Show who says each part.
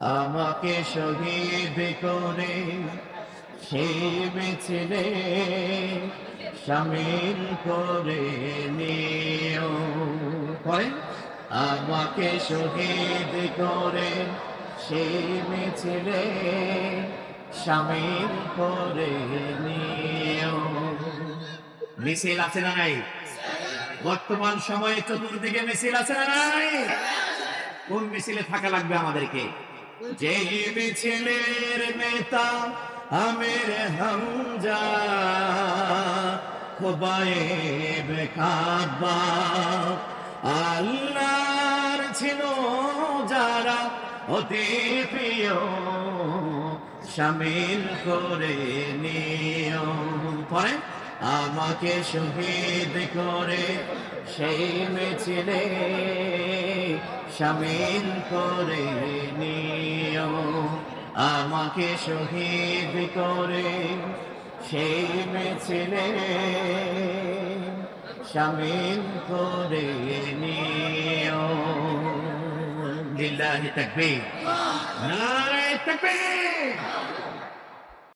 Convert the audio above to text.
Speaker 1: আমাকে শহীদ করে সেই মিছিলে সামিল করে নিও। আমাকে শহীদ করে সেই মিছিলে সামিল করে নিও। মিছিল আছে না নাই? বর্তমান সময়ে চতুর্দিকে মিছিল আছে না নাই? কোন মিছিলে থাকা লাগবে আমাদেরকে? যে মিছিলের নেতা আমির হামজা খোবায়ে বেকাবা আল্লাহর ছিল যারা অতি প্রিয়, সামিল করে নিও। পরে আমাকে শহীদ করে সেই মিছিলে সামিল করে আমাকে শহীদ করে সেই মেছিলে সামিল করে নিও। লিল্লাহি তাকবীর। নারায়ে তাকবীর।